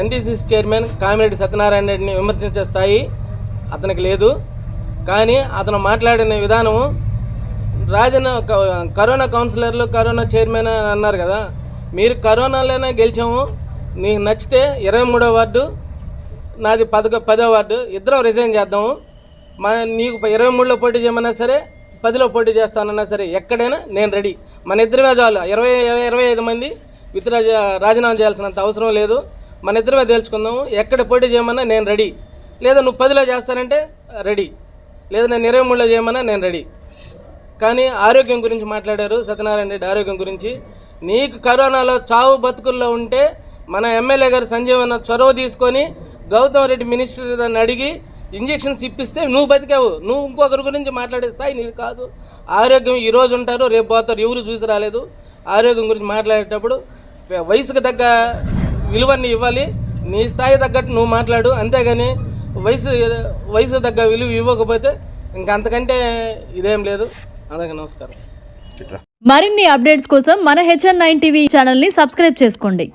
NDC chairman Kamireddy Satyanarayana రెడ్డిని విమర్శించే స్థాయి అతనికి లేదు. కానీ అతను మాట్లాడిన విధానము రాజన్న కరోనా కౌన్సిలర్లు కరోనా చైర్మన్ అని అన్నారు కదా మీరు కరోనాలోనే గెలిచాము నీకు నచ్చితే ఇరవై మూడో వార్డు నాది పదకొ పదో వార్డు ఇద్దరం రిజైన్ చేద్దాము. మన నీకు ఇరవై మూడులో పోటీ చేయమన్నా సరే పదిలో పోటీ చేస్తానన్నా సరే ఎక్కడైనా నేను రెడీ. మన ఇద్దరమే చాలు. ఇరవై ఇరవై ఐదు మంది విత్ రాజీనామా చేయాల్సినంత అవసరం లేదు. మన ఇద్దరమే తేల్చుకుందాము. ఎక్కడ పోటీ చేయమన్నా నేను రెడీ. లేదా నువ్వు పదిలో చేస్తానంటే రెడీ. లేదా నేను ఇరవై మూడులో చేయమన్నా నేను రెడీ. కానీ ఆరోగ్యం గురించి మాట్లాడారు సత్యనారాయణ రెడ్డి ఆరోగ్యం గురించి. నీకు కరోనాలో చావు బతుకుల్లో ఉంటే మన ఎమ్మెల్యే గారు సంజీవన చొరవ తీసుకొని గౌతమ్ రెడ్డి మినిస్టర్ దాన్ని అడిగి ఇంజెక్షన్స్ ఇప్పిస్తే నువ్వు బతికావు. నువ్వు ఇంకొకరి గురించి మాట్లాడే స్థాయి నీది కాదు. ఆరోగ్యం ఈరోజు ఉంటారు రేపు పోతారు. ఎవరు చూసి రాలేదు. ఆరోగ్యం గురించి మాట్లాడేటప్పుడు వయసుకు తగ్గ విలువని ఇవ్వాలి. నీ స్థాయి తగ్గట్టు నువ్వు మాట్లాడు. అంతేగాని వయసు వయసు తగ్గ విలువ ఇవ్వకపోతే ఇంకంతకంటే ఇదేం లేదు. అందరికీ నమస్కారం. మరిన్ని అప్డేట్స్ కోసం మన హెచ్ఎన్ నైన్ టీవీ ఛానల్ని సబ్స్క్రైబ్ చేసుకోండి.